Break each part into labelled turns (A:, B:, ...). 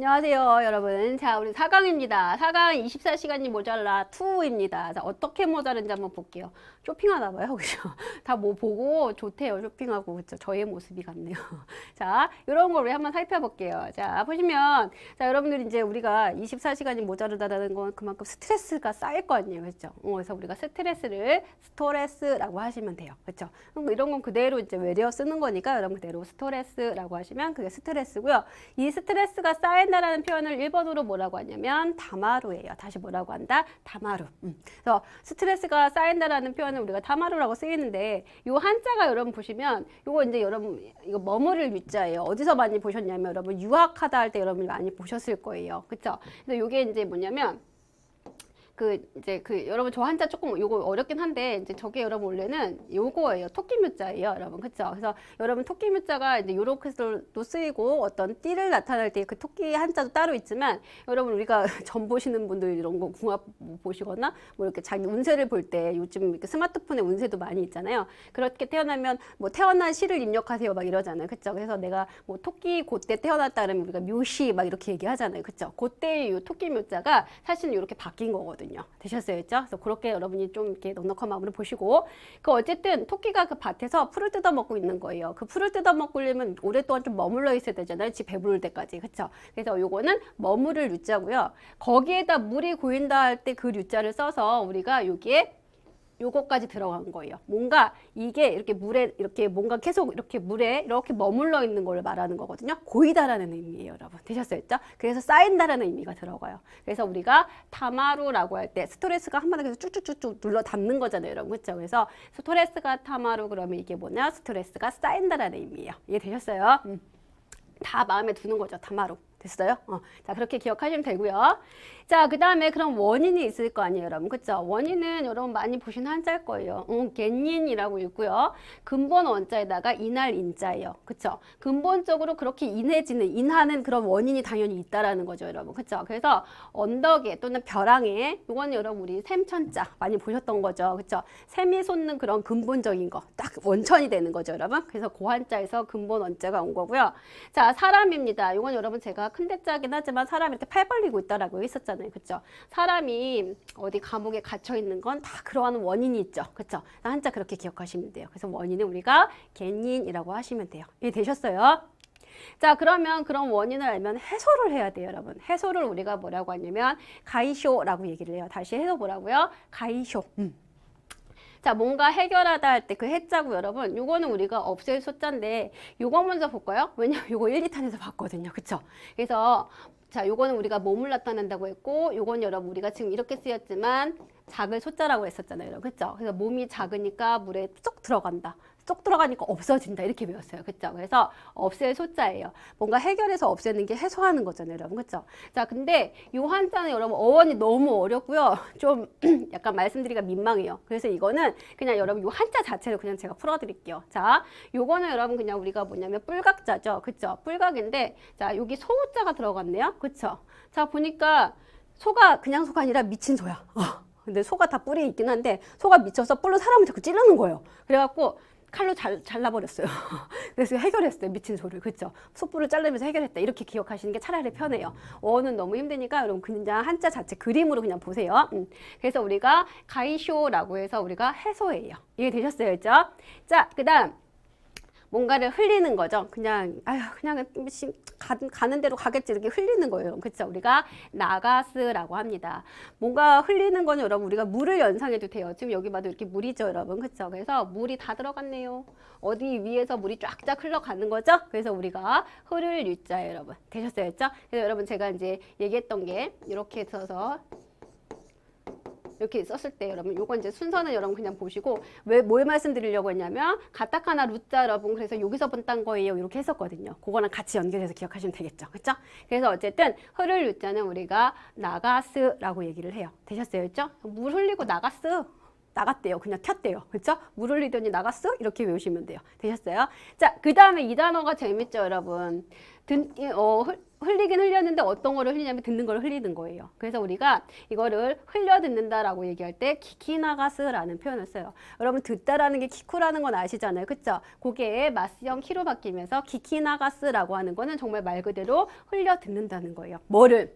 A: 안녕하세요, 여러분. 자, 우리 4강입니다. 4강 24시간이 모자라 2입니다. 자, 어떻게 모자른지 한번 볼게요. 쇼핑하나 봐요, 그죠? 다 뭐 보고 좋대요, 쇼핑하고. 그죠? 저의 모습이 같네요. 자, 이런 걸 우리 한번 살펴볼게요. 자, 보시면, 자, 여러분들 이제 우리가 24시간이 모자르다는 건 그만큼 스트레스가 쌓일 거 아니에요, 그죠? 어, 그래서 우리가 스트레스를 스토레스라고 하시면 돼요, 그죠? 그럼 이런 건 그대로 이제 외래어 쓰는 거니까 여러분 그대로 스토레스라고 하시면 그게 스트레스고요. 이 스트레스가 쌓인 다라는 표현을 1번으로 뭐라고 하냐면 다마루예요. 다시 뭐라고 한다? 다마루. 음. 그래서 스트레스가 쌓인다라는 표현을 우리가 다마루라고 쓰이는데 요 한자가 여러분 보시면 요거 이제 여러분 이거 머무를 유자예요. 어디서 많이 보셨냐면 여러분 유학하다 할 때 여러분 많이 보셨을 거예요. 그렇죠? 그래서 요게 이제 뭐냐면 그 이제 그 여러분 저 한자 조금 요거 어렵긴 한데 이제 저게 여러분 원래는 요거예요. 토끼묘자예요 여러분. 그쵸? 그래서 여러분 토끼묘자가 이제 요렇게도 쓰이고 어떤 띠를 나타낼 때 그 토끼 한자도 따로 있지만 여러분 우리가 점 보시는 분들 이런 거 궁합 뭐 보시거나 뭐 이렇게 자기 운세를 볼 때 요즘 이렇게 스마트폰에 운세도 많이 있잖아요. 그렇게 태어나면 뭐 태어난 시를 입력하세요 막 이러잖아요. 그쵸? 그래서 내가 뭐 토끼 그때 태어났다 그러면 우리가 묘시 막 이렇게 얘기하잖아요. 그쵸? 그때 요 토끼묘자가 사실은 이렇게 바뀐 거거든요. 되셨어요? 그죠? 그래서 그렇게 여러분이 좀 이렇게 넉넉한 마음으로 보시고 그 어쨌든 토끼가 그 밭에서 풀을 뜯어 먹고 있는 거예요. 그 풀을 뜯어 먹으려면 오랫동안 좀 머물러 있어야 되잖아요. 집 배부를 때까지. 그렇죠? 그래서 요거는 머무를 유자고요. 거기에다 물이 고인다 할 때 그 유자를 써서 우리가 여기에 요거까지 들어간 거예요. 뭔가 이게 이렇게 물에 이렇게 뭔가 계속 이렇게 물에 이렇게 머물러 있는 걸 말하는 거거든요. 고이다라는 의미예요, 여러분. 되셨어요, 죠 그래서 쌓인다라는 의미가 들어가요. 그래서 우리가 타마루라고 할 때 스트레스가 한 번에 계속 쭉쭉쭉쭉 눌러 담는 거잖아요, 여러분. 그렇죠? 그래서 스트레스가 타마루 그러면 이게 뭐냐? 스트레스가 쌓인다라는 의미예요. 이해 되셨어요? 음. 다 마음에 두는 거죠, 타마루. 됐어요? 어. 자, 그렇게 기억하시면 되고요. 자, 그 다음에 그럼 원인이 있을 거 아니에요, 여러분. 그쵸? 원인은 여러분 많이 보신 한자일 거예요. 응, 겐인이라고 있고요. 근본 원자에다가 인할 인자예요. 그쵸? 근본적으로 그렇게 인해지는, 인하는 그런 원인이 당연히 있다라는 거죠, 여러분. 그쵸? 그래서 언덕에 또는 벼랑에, 이건 여러분 우리 샘천자 많이 보셨던 거죠. 그쵸? 샘이 솟는 그런 근본적인 거, 딱 원천이 되는 거죠, 여러분. 그래서 고한자에서 근본 원자가 온 거고요. 자, 사람입니다. 이건 여러분 제가 큰 대자긴 하지만 이렇게 팔 벌리고 있다라고 했었잖아요. 그쵸? 사람이 어디 감옥에 갇혀 있는 건 다 그러한 원인이 있죠. 그쵸? 한자 그렇게 기억하시면 돼요. 그래서 원인은 우리가 겐인이라고 하시면 돼요. 이해 되셨어요? 자, 그러면 그런 원인을 알면 해소를 해야 돼요, 여러분. 해소를 우리가 뭐라고 하냐면 가이쇼라고 얘기를 해요. 다시 해서 뭐라고요? 가이쇼. 음. 자, 뭔가 해결하다 할 때 그 해자고 여러분, 요거는 우리가 없앨 숫자인데 요거 먼저 볼까요? 왜냐면 요거 1, 2탄에서 봤거든요. 그쵸? 그래서 자, 요거는 우리가 몸을 나타낸다고 했고, 요건 여러분 우리가 지금 이렇게 쓰였지만 작을 숫자라고 했었잖아요. 그쵸? 그래서 몸이 작으니까 물에 쏙 들어간다. 쏙 들어가니까 없어진다 이렇게 배웠어요. 그렇죠? 그래서 없앨 소자예요. 뭔가 해결해서 없애는 게 해소하는 거잖아요, 여러분. 그렇죠? 자, 근데 요 한자는 여러분 어원이 너무 어렵고요. 좀 약간 말씀드리기가 민망해요. 그래서 이거는 그냥 여러분 요 한자 자체를 그냥 제가 풀어 드릴게요. 자, 요거는 여러분 그냥 우리가 뭐냐면 뿔각자죠. 그렇죠? 뿔각인데 자, 여기 소자가 들어갔네요. 그렇죠? 자, 보니까 소가 그냥 소가 아니라 미친 소야. 어. 근데 소가 다 뿔이 있긴 한데 소가 미쳐서 뿔로 사람을 자꾸 찌르는 거예요. 그래갖고 칼로 잘, 잘라버렸어요. 그래서 해결했어요. 미친 소를. 그쵸? 소뿔을 자르면서 해결했다. 이렇게 기억하시는 게 차라리 편해요. 어는 너무 힘드니까 여러분 그냥 한자 자체 그림으로 그냥 보세요. 음. 그래서 우리가 가이쇼라고 해서 우리가 해소예요. 이해 되셨어요? 그죠? 자, 그 다음. 뭔가를 흘리는 거죠. 그냥 아유 그냥 가, 가는 대로 가겠지 이렇게 흘리는 거예요. 그렇죠? 우리가 나가스라고 합니다. 뭔가 흘리는 거는 여러분 우리가 물을 연상해도 돼요. 지금 여기 봐도 이렇게 물이죠, 여러분. 그렇죠? 그래서 물이 다 들어갔네요. 어디 위에서 물이 쫙쫙 흘러가는 거죠? 그래서 우리가 흐를 유자예요, 여러분. 되셨어요, 그렇죠? 그래서 여러분 제가 이제 얘기했던 게 이렇게 써서 이렇게 썼을 때 여러분 요건 이제 순서는 여러분 그냥 보시고 왜 뭘 말씀드리려고 했냐면 가타카나 루자 여러분 그래서 여기서 본딴 거예요 이렇게 했었거든요 그거랑 같이 연결해서 기억하시면 되겠죠 그렇죠 그래서 어쨌든 흐를 루자는 우리가 나가스라고 얘기를 해요 되셨어요 그렇죠 물 흘리고 나가스 나갔대요. 그냥 켰대요. 그렇죠? 물 흘리더니 나갔어? 이렇게 외우시면 돼요. 되셨어요? 자, 그 다음에 이 단어가 재밌죠, 여러분. 든, 이- 어, 흘, 흘리긴 흘렸는데 어떤 거를 흘리냐면 듣는 걸 흘리는 거예요. 그래서 우리가 이거를 흘려 듣는다라고 얘기할 때 키키나가스라는 표현을 써요. 여러분 듣다라는 게 키쿠라는 건 아시잖아요. 그쵸? 그게 마스형 키로 바뀌면서 키키나가스라고 하는 거는 정말 말 그대로 흘려 듣는다는 거예요. 뭐를?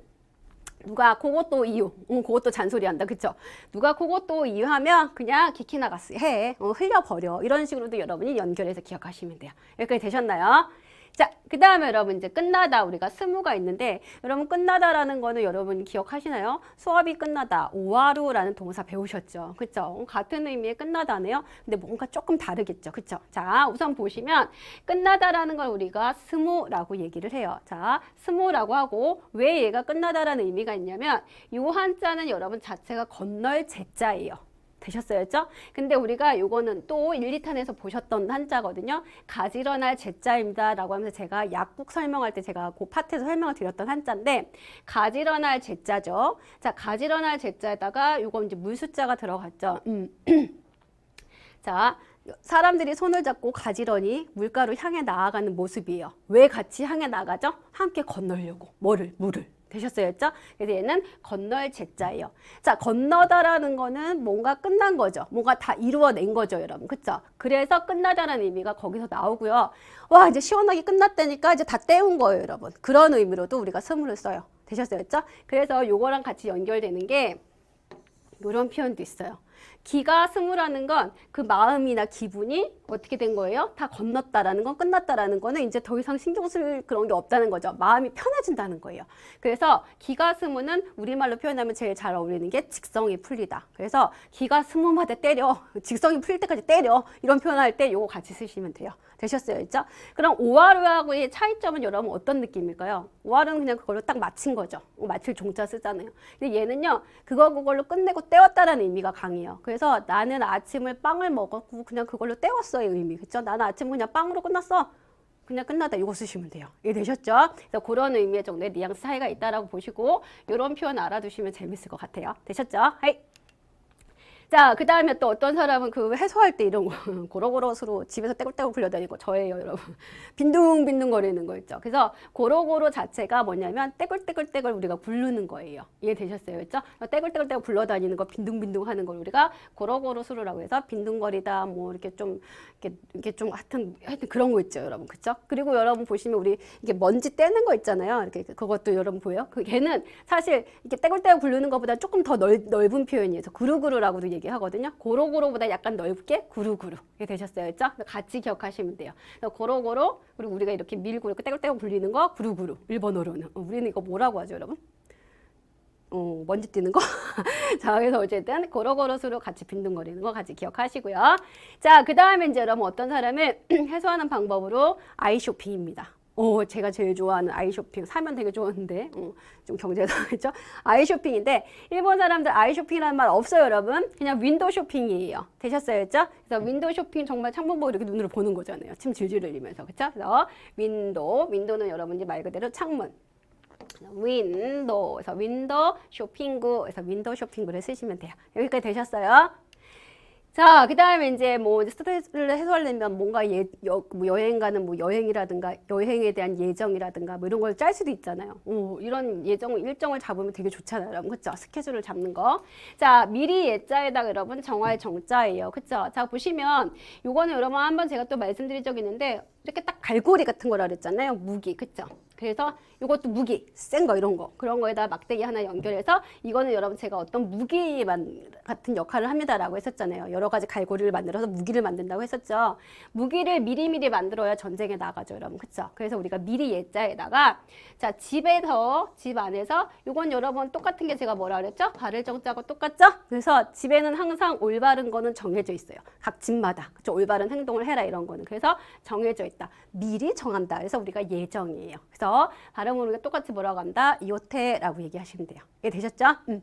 A: 누가 그것도 이유, 응, 그것도 잔소리한다, 그쵸? 누가 그것도 이유하면 그냥 키키나가스 해, 어, 흘려버려. 이런 식으로도 여러분이 연결해서 기억하시면 돼요. 여기까지 되셨나요? 자, 그 다음에 여러분 이제 끝나다 우리가 스무가 있는데 여러분 끝나다라는 거는 여러분 기억하시나요? 수업이 끝나다 오하루라는 동사 배우셨죠, 그쵸? 같은 의미의 끝나다네요. 근데 뭔가 조금 다르겠죠, 그쵸? 자, 우선 보시면 끝나다라는 걸 우리가 스무라고 얘기를 해요. 자, 스무라고 하고 왜 얘가 끝나다라는 의미가 있냐면 요 한자는 여러분 자체가 건널 제자예요. 되셨어요죠? 근데 우리가 요거는 또 1, 2탄에서 보셨던 한자거든요. 가지런할 제자입니다. 라고 하면서 제가 약국 설명할 때 제가 그 파트에서 설명을 드렸던 한자인데 가지런할 제자죠. 자, 가지런할 제자에다가 요거 이제 물숫자가 들어갔죠. 음. 자, 사람들이 손을 잡고 가지런히 물가로 향해 나아가는 모습이에요. 왜 같이 향해 나가죠? 함께 건너려고. 뭐를? 물을. 되셨어요? 그래서 얘는 건널 제자예요. 자, 건너다라는 거는 뭔가 끝난 거죠. 뭔가 다 이루어낸 거죠, 여러분. 그쵸? 그래서 끝나다라는 의미가 거기서 나오고요. 와, 이제 시원하게 끝났다니까 이제 다 때운 거예요, 여러분. 그런 의미로도 우리가 스물을 써요. 되셨어요? 그래서 요거랑 같이 연결되는 게 이런 표현도 있어요. 기가 스무라는 건 그 마음이나 기분이 어떻게 된 거예요? 다 건넜다라는 건 끝났다라는 거는 이제 더 이상 신경 쓸 그런 게 없다는 거죠. 마음이 편해진다는 거예요. 그래서 기가 스무는 우리말로 표현하면 제일 잘 어울리는 게 직성이 풀리다. 그래서 기가 스무마다 때려. 직성이 풀릴 때까지 때려. 이런 표현할 때 요거 같이 쓰시면 돼요. 되셨어요? 있죠? 그럼 오하루하고의 차이점은 여러분 어떤 느낌일까요? 오하루는 그냥 그걸로 딱 마친 거죠. 어, 마칠 종자 쓰잖아요. 근데 얘는요, 그거 그걸로 끝내고 때웠다라는 의미가 강해요. 그래서 나는 아침을 빵을 먹었고 그냥 그걸로 때웠어의 의미. 그쵸? 나는 아침 그냥 빵으로 끝났어. 그냥 끝나다 이거 쓰시면 돼요. 이해 되셨죠? 그래서 그런 의미의 정도의 뉘앙스 차이가 있다라고 보시고 이런 표현 알아두시면 재밌을 것 같아요. 되셨죠? 하이. 자, 그 다음에 또 어떤 사람은 그 해소할 때 이런 거, 고로고로스로 집에서 떼굴떼굴 굴려다니고 저예요, 여러분. 빈둥빈둥 거리는 거 있죠. 그래서 고로고로 자체가 뭐냐면 떼굴떼굴떼굴 우리가 굴르는 거예요. 이해되셨어요? 그죠? 떼굴떼굴떼굴 굴러다니는 거, 빈둥빈둥 하는 걸 우리가 고로고로스로라고 해서 빈둥거리다, 뭐 이렇게 좀, 이렇게, 이렇게 좀 하여튼, 하여튼 그런 거 있죠, 여러분. 그죠? 그리고 여러분 보시면 우리 이게 먼지 떼는 거 있잖아요. 이렇게 그것도 여러분 보여요? 그 걔는 사실 이렇게 떼굴떼굴 굴르는 것보다 조금 더 넓, 넓은 표현이에요. 그래서 구루구루라고도 얘기 하거든요. 고로고로보다 약간 넓게 구루구루. 이게 되셨어요? 그죠? 같이 기억하시면 돼요. 고로고로, 그리고 우리가 이렇게 밀고 이렇게 떼굴떼굴 굴리는 거 구루구루. 일본어로는. 어, 우리는 이거 뭐라고 하죠, 여러분? 어, 먼지 뛰는 거. 자, 그래서 어쨌든 고로고로수로 같이 빈둥거리는 거 같이 기억하시고요. 자, 그 다음에 이제 여러분 어떤 사람을 해소하는 방법으로 아이쇼핑입니다. 오, 제가 제일 좋아하는 아이쇼핑. 사면 되게 좋았는데, 어, 좀 경제가 그죠? 아이쇼핑인데, 일본 사람들 아이쇼핑이라는 말 없어요, 여러분. 그냥 윈도우 쇼핑이에요. 되셨어요, 그죠? 그래서 윈도우 쇼핑 정말 창문 보고 이렇게 눈으로 보는 거잖아요. 침 질질 흘리면서, 그죠? 그래서 윈도우, 윈도우는 여러분이 말 그대로 창문. 윈도우, 그래서 윈도우 쇼핑구, 그래서 윈도우 쇼핑구를 쓰시면 돼요. 여기까지 되셨어요? 자, 그 다음에 이제 뭐 스트레스를 해소하려면 뭔가 예, 여, 뭐 여행 가는 뭐 여행이라든가 여행에 대한 예정이라든가 뭐 이런 걸 짤 수도 있잖아요. 오, 이런 예정 일정을 잡으면 되게 좋잖아요, 여러분. 그쵸? 스케줄을 잡는 거. 자, 미리 예자에다가 여러분 정화의 정자예요. 그쵸? 자, 보시면 요거는 여러분 한번 제가 또 말씀드린 적이 있는데 이렇게 딱 갈고리 같은 거라 그랬잖아요. 무기. 그쵸? 그래서 이것도 무기, 센 거 이런 거 그런 거에다 막대기 하나 연결해서 이거는 여러분 제가 어떤 무기만 같은 역할을 합니다라고 했었잖아요. 여러 가지 갈고리를 만들어서 무기를 만든다고 했었죠. 무기를 미리미리 만들어야 전쟁에 나가죠, 여러분. 그쵸? 그래서 우리가 미리 예자에다가 자 집에서 집 안에서 이건 여러분 똑같은 게 제가 뭐라 그랬죠? 발을 정자고 똑같죠? 그래서 집에는 항상 올바른 거는 정해져 있어요. 각 집마다 그쵸? 올바른 행동을 해라 이런 거는 그래서 정해져 있 다. 미리 정한다. 그래서 우리가 예정이에요. 그래서 발음으로 우리가 똑같이 뭐라고 한다? 요태라고 얘기하시면 돼요. 이해 되셨죠? 음.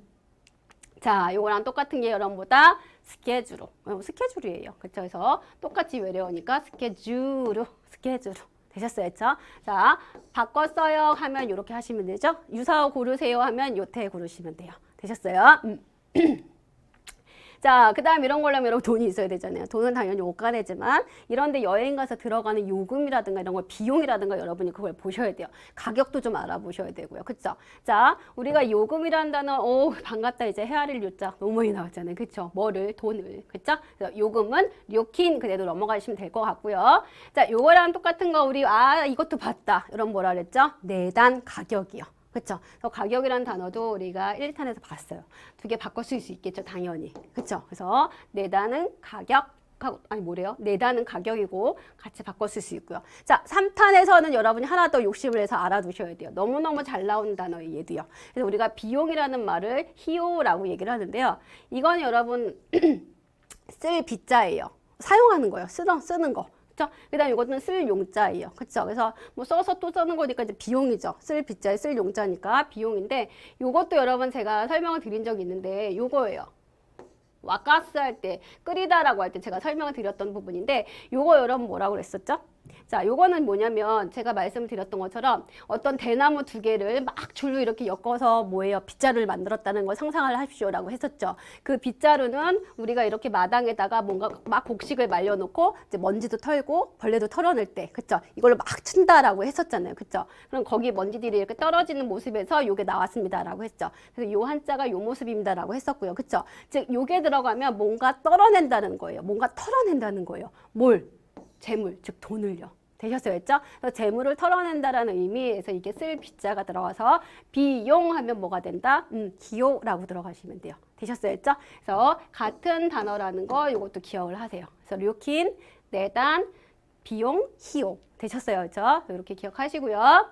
A: 자, 요거랑 똑같은 게 여러분보다 스케줄. 어, 스케줄이에요. 그쵸? 그래서 똑같이 외래어니까 스케줄로, 스케줄. 되셨어요? 그쵸? 자, 바꿨어요 하면 이렇게 하시면 되죠? 유사어 고르세요 하면 요태 고르시면 돼요. 되셨어요? 음. 자, 그 다음 이런 걸로 하면 여러분 돈이 있어야 되잖아요. 돈은 당연히 옷가네지만 이런데 여행 가서 들어가는 요금이라든가 이런 걸 비용이라든가 여러분이 그걸 보셔야 돼요. 가격도 좀 알아보셔야 되고요. 그쵸? 자, 우리가 요금이라는 단어, 오, 반갑다. 이제 헤아릴 요자 너무 많이 나왔잖아요. 그쵸? 뭐를, 돈을. 그쵸? 요금은 료킨 그대로 넘어가시면 될 것 같고요. 자, 요거랑 똑같은 거 우리, 아, 이것도 봤다. 이런 뭐라 그랬죠? 내단 가격이요. 그래서 가격이라는 단어도 우리가 1탄에서 봤어요. 두 개 바꿔 쓸 수 있겠죠, 당연히. 그쵸? 그래서 내단은 가격, 가- 아니 뭐래요? 내단은 가격이고 같이 바꿔 쓸 수 있고요. 자, 3탄에서는 여러분이 하나 더 욕심을 내서 알아두셔야 돼요. 너무너무 잘 나오는 단어예요, 얘도요. 그래서 우리가 비용이라는 말을 희요라고 얘기를 하는데요. 이건 여러분 쓸 빗자예요. 사용하는 거예요. 쓰는, 쓰는 거. 그쵸? 그 다음에 이것은 쓸 용자예요. 그쵸? 그래서 뭐 써서 또 쓰는 거니까 이제 비용이죠. 쓸 빗자에 쓸 용자니까 비용인데 요것도 여러분 제가 설명을 드린 적이 있는데 요거예요. 와가스 할 때 끓이다라고 할 때 제가 설명을 드렸던 부분인데 요거 여러분 뭐라고 그랬었죠? 자, 요거는 뭐냐면 제가 말씀을 드렸던 것처럼 어떤 대나무 두 개를 막 줄로 이렇게 엮어서 뭐예요? 빗자루를 만들었다는 걸 상상을 하십시오라고 했었죠. 그 빗자루는 우리가 이렇게 마당에다가 뭔가 막 곡식을 말려놓고 이제 먼지도 털고 벌레도 털어낼 때, 그쵸? 이걸로 막 친다라고 했었잖아요. 그쵸? 그럼 거기 먼지들이 이렇게 떨어지는 모습에서 요게 나왔습니다라고 했죠. 그래서 요 한자가 요 모습입니다라고 했었고요. 그쵸? 즉, 요게 들어가면 뭔가 떨어낸다는 거예요. 뭔가 털어낸다는 거예요. 뭘? 재물, 즉 돈을요. 되셨어요, 했죠? 그래서 재물을 털어낸다라는 의미에서 이게 쓸 빗자가 들어가서 비용하면 뭐가 된다? 음, 기요라고 들어가시면 돼요. 되셨어요, 했죠? 그래서 같은 단어라는 거 이것도 기억을 하세요. 그래서 료킨, 내단, 비용, 희요. 되셨어요, 그죠? 이렇게 기억하시고요.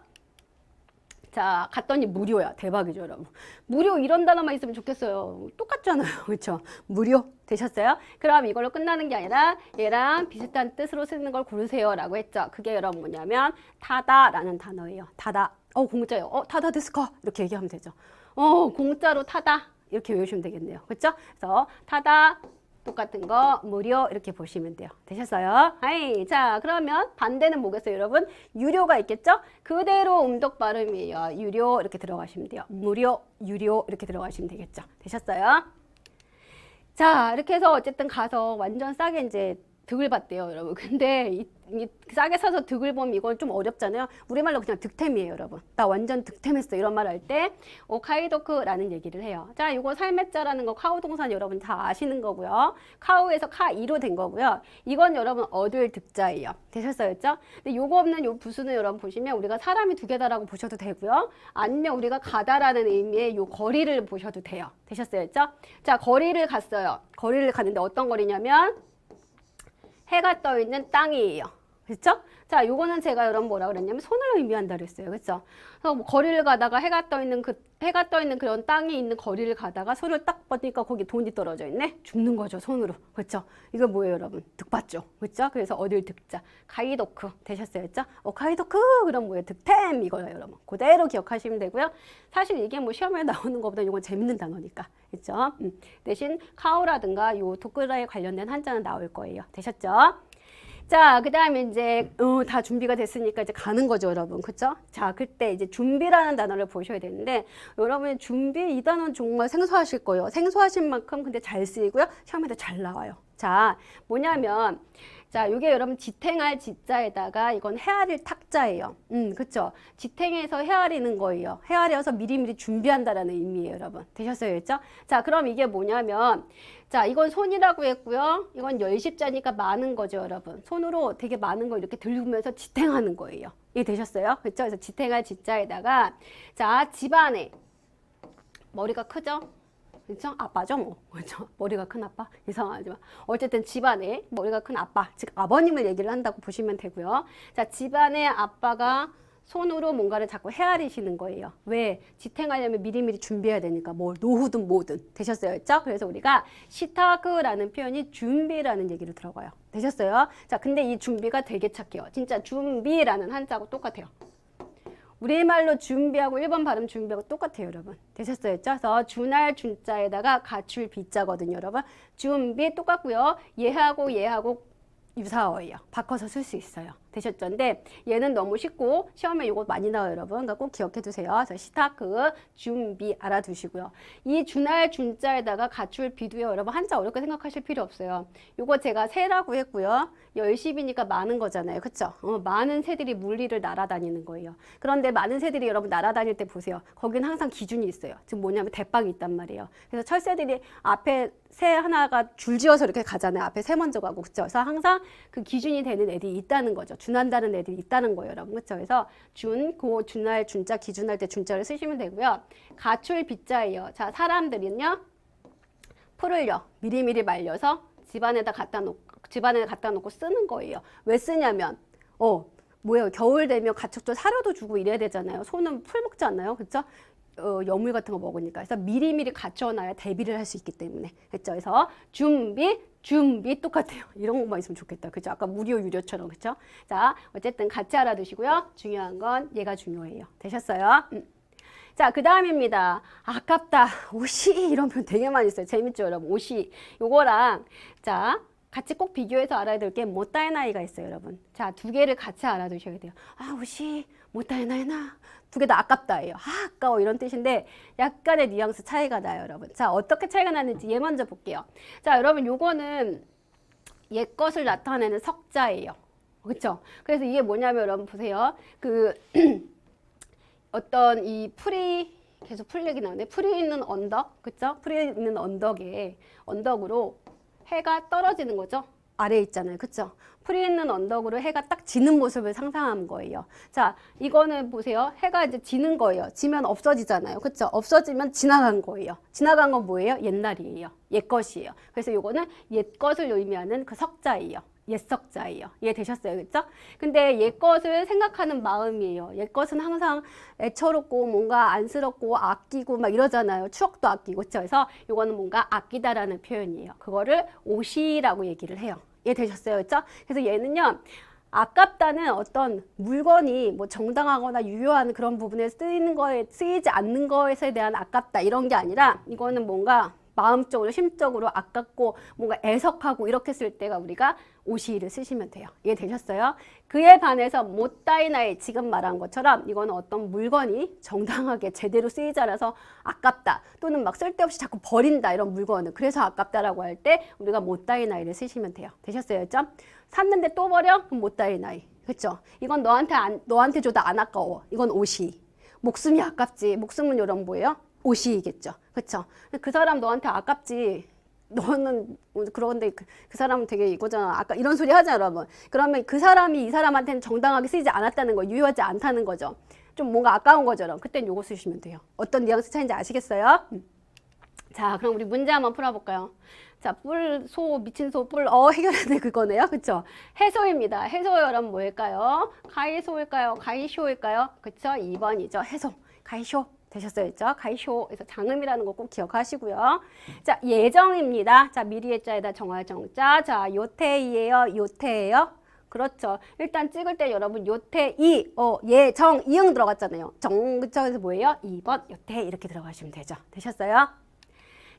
A: 자, 갔더니 무료야. 대박이죠, 여러분. 무료 이런 단어만 있으면 좋겠어요. 똑같잖아요. 그렇죠? 무료 되셨어요? 그럼 이걸로 끝나는 게 아니라 얘랑 비슷한 뜻으로 쓰는 걸 고르세요 라고 했죠. 그게 여러분 뭐냐면 타다 라는 단어예요. 타다. 어, 공짜요. 어, 타다 데스까? 이렇게 얘기하면 되죠. 어, 공짜로 타다. 이렇게 외우시면 되겠네요. 그렇죠? 그래서 타다 똑같은 거 무료 이렇게 보시면 돼요. 되셨어요? 하이. 자, 그러면 반대는 뭐겠어요, 여러분? 유료가 있겠죠? 그대로 음독 발음이에요. 유료 이렇게 들어가시면 돼요. 무료, 유료 이렇게 들어가시면 되겠죠. 되셨어요? 자, 이렇게 해서 어쨌든 가서 완전 싸게 이제 득을 봤대요, 여러분. 근데 이, 이 싸게 사서 득을 보면 이건 좀 어렵잖아요. 우리말로 그냥 득템이에요, 여러분. 나 완전 득템했어. 이런 말 할 때 오카이도크라는 얘기를 해요. 자, 이거 삶의 자라는 거 카우 동산 여러분 다 아시는 거고요. 카우에서 카이로 된 거고요. 이건 여러분 얻을 득자예요. 되셨어요, 죠 근데 요거 없는 요 부수는 여러분 보시면 우리가 사람이 두 개다라고 보셔도 되고요. 아니면 우리가 가다라는 의미의 요 거리를 보셔도 돼요. 되셨어요, 죠 자, 거리를 갔어요. 거리를 갔는데 어떤 거리냐면 해가 떠 있는 땅이에요. 그렇죠? 자, 요거는 제가 여러분 뭐라 그랬냐면 손을 의미한다 그랬어요. 그렇죠? 그래서 뭐 거리를 가다가 해가 떠 있는 그 해가 떠 있는 그런 땅이 있는 거리를 가다가 손을 딱 뻗으니까 거기 돈이 떨어져 있네. 죽는 거죠, 손으로. 그렇죠? 이거 뭐예요, 여러분? 득받죠. 그렇죠? 그래서 어딜 득자. 가이도크 되셨어요. 그렇죠? 어, 가이도크 그럼 뭐예요? 득템 이거예요, 여러분. 그대로 기억하시면 되고요. 사실 이게 뭐 시험에 나오는 것보다 이건 재밌는 단어니까. 그렇죠? 음. 대신 카오라든가 요 도크라에 관련된 한자는 나올 거예요. 되셨죠? 자, 그 다음에 이제, 어, 다 준비가 됐으니까 이제 가는 거죠, 여러분. 그쵸? 자, 그때 이제 준비라는 단어를 보셔야 되는데, 여러분 준비, 이 단어는 정말 생소하실 거예요. 생소하신 만큼 근데 잘 쓰이고요. 시험에도 잘 나와요. 자, 뭐냐면, 자, 요게 여러분 지탱할 지자에다가 이건 헤아릴 탁자예요. 음, 그쵸? 지탱해서 헤아리는 거예요. 헤아려서 미리미리 준비한다라는 의미예요, 여러분. 되셨어요, 그죠? 자, 그럼 이게 뭐냐면, 자, 이건 손이라고 했고요. 이건 열십자니까 많은 거죠, 여러분. 손으로 되게 많은 걸 이렇게 들으면서 지탱하는 거예요. 이해 되셨어요? 그렇죠? 그래서 지탱할 지자에다가 자, 집안에 머리가 크죠? 그렇죠? 아빠죠, 뭐. 그렇죠? 머리가 큰 아빠? 이상하지만 어쨌든 집안에 머리가 큰 아빠, 즉 아버님을 얘기를 한다고 보시면 되고요. 자, 집안에 아빠가 손으로 뭔가를 자꾸 헤아리시는 거예요. 왜? 지탱하려면 미리미리 준비해야 되니까 뭐 노후든 뭐든 되셨어요, 그렇죠? 그래서 우리가 시타크라는 표현이 준비라는 얘기를 들어가요. 되셨어요? 자, 근데 이 준비가 되게 착해요. 진짜 준비라는 한자하고 똑같아요. 우리말로 준비하고 일본 발음 준비하고 똑같아요, 여러분. 되셨어요? 그래서 준할 준자에다가 갖출 비자거든요, 여러분. 준비 똑같고요. 얘하고 얘하고 유사어예요. 바꿔서 쓸 수 있어요. 되셨죠? 근데 얘는 너무 쉽고 시험에 이거 많이 나와요, 여러분. 그러니까 꼭 기억해 두세요. 그래서 시타크 준비 알아두시고요. 이 준할 준자에다가 갖출 비도요. 여러분 한자 어렵게 생각하실 필요 없어요. 요거 제가 새라고 했고요. 열십이니까 많은 거잖아요. 그쵸? 어, 많은 새들이 물리를 날아다니는 거예요. 그런데 많은 새들이 여러분 날아다닐 때 보세요. 거기는 항상 기준이 있어요. 지금 뭐냐면 대빵이 있단 말이에요. 그래서 철새들이 앞에 새 하나가 줄지어서 이렇게 가잖아요. 앞에 새 먼저 가고 그쵸? 그래서 항상 그 기준이 되는 애들이 있다는 거죠. 준한다는 애들이 있다는 거예요, 여러분. 그쵸? 그래서 준, 고, 준할, 준자, 기준할 때 준자를 쓰시면 되고요. 가출 빗자예요. 자, 사람들은요. 풀을요. 미리미리 말려서 집안에다 갖다 놓고 집안에 갖다 놓고 쓰는 거예요. 왜 쓰냐면 어 뭐예요? 겨울 되면 가축도 사료도 주고 이래야 되잖아요. 소는 풀 않나요? 그렇죠? 어, 여물 같은 거 먹으니까. 그래서 미리미리 갖춰놔야 대비를 할 수 있기 때문에. 그렇죠? 그래서 준비, 준비 똑같아요. 이런 것만 있으면 좋겠다. 그죠? 아까 무료 유료처럼. 그죠? 자, 어쨌든 같이 알아두시고요. 중요한 건 얘가 중요해요. 되셨어요? 음. 자, 그 다음입니다. 아깝다. 옷이 표 되게 많이 있어요. 재밌죠, 여러분? 옷이. 요거랑, 자, 같이 꼭 비교해서 알아야 될게 못다이나이가 있어요, 여러분. 자, 두 개를 같이 알아두셔야 돼요. 아, 옷이 못다이나이나. 두 개 다 아깝다예요. 아, 아까워. 이런 뜻인데 약간의 뉘앙스 차이가 나요, 여러분. 자, 어떻게 차이가 나는지 얘 먼저 볼게요. 자, 여러분, 요거는 옛 것을 나타내는 석자예요. 그렇죠? 그래서 이게 뭐냐면 여러분 보세요. 그 어떤 이 풀이 계속 풀 얘기 나오네. 풀이 있는 언덕, 그쵸? 풀이 있는 언덕에 언덕으로 해가 떨어지는 거죠. 아래에 있잖아요. 그쵸? 풀이 있는 언덕으로 해가 딱 지는 모습을 상상한 거예요. 자, 이거는 보세요. 해가 이제 지는 거예요. 지면 없어지잖아요. 그쵸? 없어지면 지나간 거예요. 지나간 건 뭐예요? 옛날이에요. 옛것이에요. 그래서 요거는 옛것을 의미하는 그 석자예요. 옛석자예요. 이해되셨어요? 그쵸? 근데 옛것을 생각하는 마음이에요. 옛것은 항상 애처롭고 뭔가 안쓰럽고 아끼고 막 이러잖아요. 추억도 아끼고. 그쵸? 그래서 요거는 뭔가 아끼다라는 표현이에요. 그거를 옷이라고 얘기를 해요. 이해되셨어요? 그쵸? 그래서 얘는요. 아깝다는 어떤 물건이 뭐 정당하거나 유효한 그런 부분에 쓰이는 거에 쓰이지 않는 것에 대한 아깝다 이런 게 아니라 이거는 뭔가 마음적으로 심적으로 아깝고 뭔가 애석하고 이렇게 쓸 때가 우리가 오시를 쓰시면 돼요. 이해되셨어요? 그에 반해서 못다이나이 지금 말한 것처럼 이거는 어떤 물건이 정당하게 제대로 쓰이지 않아서 아깝다 또는 막 쓸데없이 자꾸 버린다 이런 물건을 그래서 아깝다라고 할 때 우리가 못다이나이를 쓰시면 돼요. 되셨어요? 그죠? 샀는데 또 버려? 그럼 못다이나이. 그렇죠? 이건 너한테 안, 너한테 줘도 안 아까워. 이건 옷이. 목숨이 아깝지. 목숨은 이런 뭐예요? 옷이겠죠. 그렇죠? 그 사람 너한테 아깝지. 너는 뭐 그런데 그, 그 사람은 되게 이거잖아. 아까 이런 소리 하잖아, 여러분. 그러면 그 사람이 이 사람한테는 정당하게 쓰이지 않았다는 거, 유효하지 않다는 거죠. 좀 뭔가 아까운 거죠. 그땐 요거 쓰시면 돼요. 어떤 뉘앙스 차이인지 아시겠어요? 음. 자, 그럼 우리 문제 한번 풀어볼까요? 자, 뿔, 소, 미친 소, 뿔, 어, 해결하는 그거네요. 그쵸? 해소입니다. 해소 여러분 뭐일까요? 가이소일까요? 가이쇼일까요? 그쵸? 2번이죠. 해소. 가이쇼. 되셨어요? 그죠? 가이쇼. 그래서 장음이라는 거 꼭 기억하시고요. 자, 예정입니다. 자, 미리의 자에다 정할 정자. 자, 요태이에요. 요태예요. 그렇죠. 일단 찍을 때 여러분 요태, 이, 어, 예, 정, 이응 들어갔잖아요. 정, 그쵸? 그래서 뭐예요? 2번 요태 이렇게 들어가시면 되죠. 되셨어요?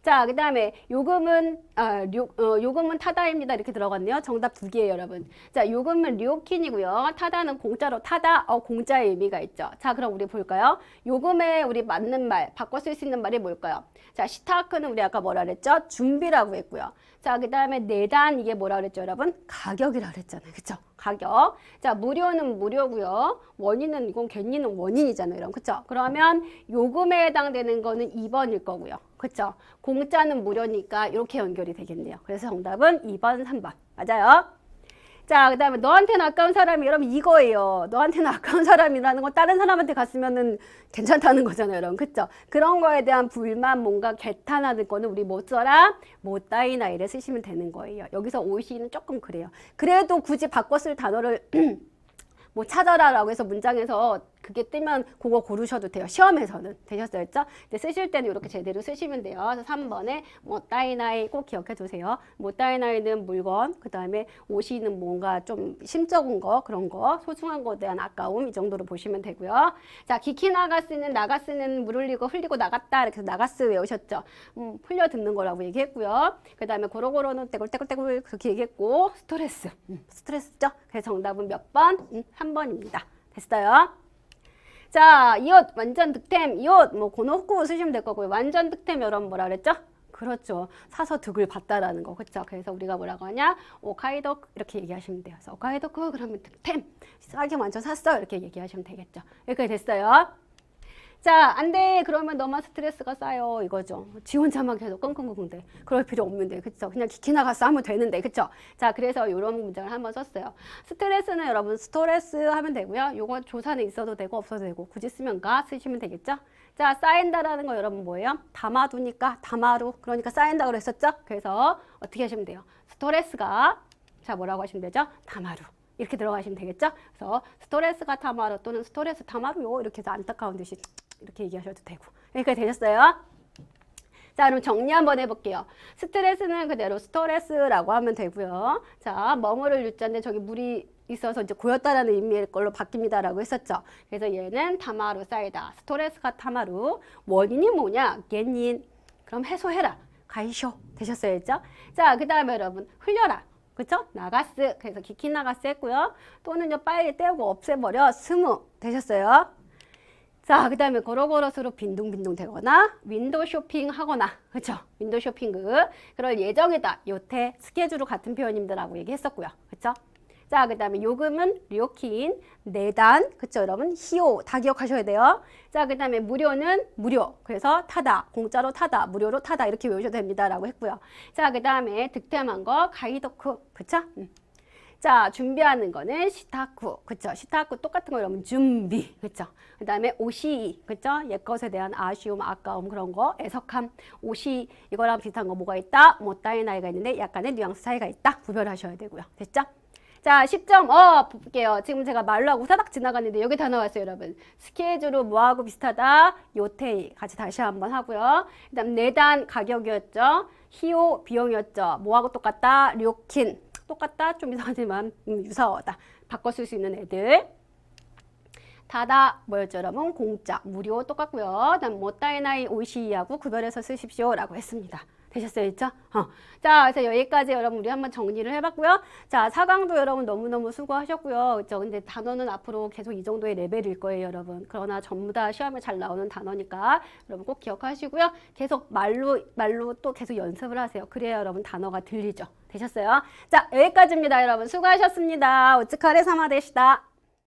A: 자, 그 다음에 요금은, 아, 요, 어, 요금은 타다입니다. 이렇게 들어갔네요. 정답 두 개예요, 여러분. 자, 요금은 료킨이고요. 타다는 공짜로 타다, 어, 공짜의 의미가 있죠. 자, 그럼 우리 볼까요? 요금에 우리 맞는 말, 바꿔 쓸 수 있는 말이 뭘까요? 자, 시타크는 우리 아까 뭐라 그랬죠? 준비라고 했고요. 자, 그 다음에 내단, 이게 뭐라 그랬죠, 여러분? 가격이라고 그랬잖아요. 그쵸? 가격. 자, 무료는 무료고요. 원인은, 이건 괜히는 원인이잖아요. 여러분. 그쵸? 그러면 요금에 해당되는 거는 2번일 거고요. 그쵸? 공짜는 무료니까 이렇게 연결이 되겠네요. 그래서 정답은 2번, 3번. 맞아요? 자, 그 다음에 너한테는 아까운 사람이 여러분 이거예요. 너한테는 아까운 사람이라는 건 다른 사람한테 갔으면은 괜찮다는 거잖아요, 여러분. 그쵸? 그런 거에 대한 불만, 뭔가 개탄하는 거는 우리 못 써라, 못 따이나 이래 쓰시면 되는 거예요. 여기서 오시는 조금 그래요. 그래도 굳이 쓸 단어를 뭐 찾아라라고 해서 문장에서 그게 뜨면 그거 고르셔도 돼요. 시험에서는 되셨어요, 죠 근데 쓰실 때는 이렇게 제대로 쓰시면 돼요. 그래서 3번에 뭐 따이나이 꼭 기억해 두세요. 뭐 따이나이는 물건, 그 다음에 옷이는 뭔가 좀 심적인 거 그런 거, 소중한 거에 대한 아까움 이 정도로 보시면 되고요. 자, 기키 나가스는 나가스는 물 흘리고 흘리고 나갔다 이렇게 해서 나가스 외우셨죠? 음, 흘려 듣는 거라고 얘기했고요. 그 다음에 고로고로는 떼굴떼굴떼굴 그렇게 얘기했고 스트레스, 음, 스트레스죠? 그래서 정답은 몇 번? 음, 3번입니다. 됐어요? 자, 이옷 완전 득템, 이옷 뭐 고노쿠 쓰시면 될 거고요. 완전 득템 여러분 뭐라 그랬죠? 그렇죠. 사서 득을 봤다라는 거. 그렇죠? 그래서 우리가 뭐라고 하냐? 오카이도 이렇게 얘기하시면 돼요. 그래서 오카이도쿠 그러면 득템. 싸게 완전 샀어. 이렇게 얘기하시면 되겠죠. 이렇게 됐어요. 자, 안 돼. 그러면 너만 스트레스가 쌓여. 이거죠. 지 혼자만 계속 끙끙끙대. 그럴 필요 없는데. 그쵸? 그냥 기키 나가서 하면 되는데. 그쵸? 자, 그래서 이런 문장을 한번 썼어요. 스트레스는 여러분 스트레스 하면 되고요. 요거 조사는 있어도 되고 없어도 되고. 굳이 쓰면 가 쓰시면 되겠죠? 자, 쌓인다라는 거 여러분 뭐예요? 담아두니까 담아루. 그러니까 쌓인다 그랬었죠? 그래서 어떻게 하시면 돼요? 스트레스가 자, 뭐라고 하시면 되죠? 담아루. 이렇게 들어가시면 되겠죠? 그래서 스트레스가 타마루 또는 스트레스 타마루요 이렇게 해서 안타까운 듯이 이렇게 얘기하셔도 되고 여기까지 되셨어요? 자 그럼 정리 한번 해볼게요. 스트레스는 그대로 스트레스라고 하면 되고요. 자 머무를 유자인데 저기 물이 있어서 이제 고였다라는 의미의 걸로 바뀝니다라고 했었죠. 그래서 얘는 타마루 쌓이다. 스트레스가 타마루. 원인이 뭐냐? 겐인. 그럼 해소해라. 가이쇼. 되셨어요, 했죠? 자, 그 다음에 여러분, 흘려라. 그쵸? 나가스. 그래서 기키 나가스 했고요. 또는요, 빨리 떼우고 없애버려. 스무. 되셨어요? 자, 그 다음에 고로고로스로 빈둥빈둥 되거나, 윈도우 쇼핑 하거나, 그쵸? 윈도우 쇼핑 그, 그럴 예정이다. 요태, 스케줄로 같은 표현님들하고 얘기했었고요. 그쵸? 자, 그 다음에 요금은 료킨, 내단, 그쵸, 여러분? 히오, 다 기억하셔야 돼요. 자, 그 다음에 무료는 무료. 그래서 타다, 공짜로 타다, 무료로 타다, 이렇게 외우셔도 됩니다. 라고 했고요. 자, 그 다음에 득템한 거, 가이도쿠, 그쵸? 음. 자, 준비하는 거는 시타쿠. 그쵸? 시타쿠 똑같은 거 여러분 준비. 그쵸? 그 다음에 오시. 그쵸? 옛것에 대한 아쉬움, 아까움 그런 거. 애석함, 오시. 이거랑 비슷한 거 뭐가 있다? 못다의 나이가 있는데 약간의 뉘앙스 차이가 있다. 구별하셔야 되고요. 됐죠? 자, 10점, 어, 볼게요. 지금 제가 말로 하고 사닥 지나갔는데 여기 다 나왔어요, 여러분. 스케줄은 뭐하고 비슷하다? 요테이. 같이 다시 한번 하고요. 그 다음, 내단 가격이었죠. 히오 비용이었죠. 뭐하고 똑같다? 료킨. 똑같다? 좀 이상하지만 음, 유사하다. 바꿔 쓸 수 있는 애들. 다다 뭐였죠 여러분? 공짜, 무료 똑같고요. 그다음 모따이나이 오이시하고 구별해서 쓰십시오라고 했습니다. 되셨어요, 있죠? 어. 자, 그래서 여기까지 여러분 우리 한번 정리를 해봤고요. 자, 4강도 여러분 너무너무 수고하셨고요. 그죠? 근데 단어는 앞으로 계속 이 정도의 레벨일 거예요, 여러분. 그러나 전부 다 시험에 잘 나오는 단어니까 여러분 꼭 기억하시고요. 계속 말로, 말로 또 계속 연습을 하세요. 그래야 여러분 단어가 들리죠. 되셨어요? 자, 여기까지입니다, 여러분. 수고하셨습니다. 오츠카레 사마 되시다.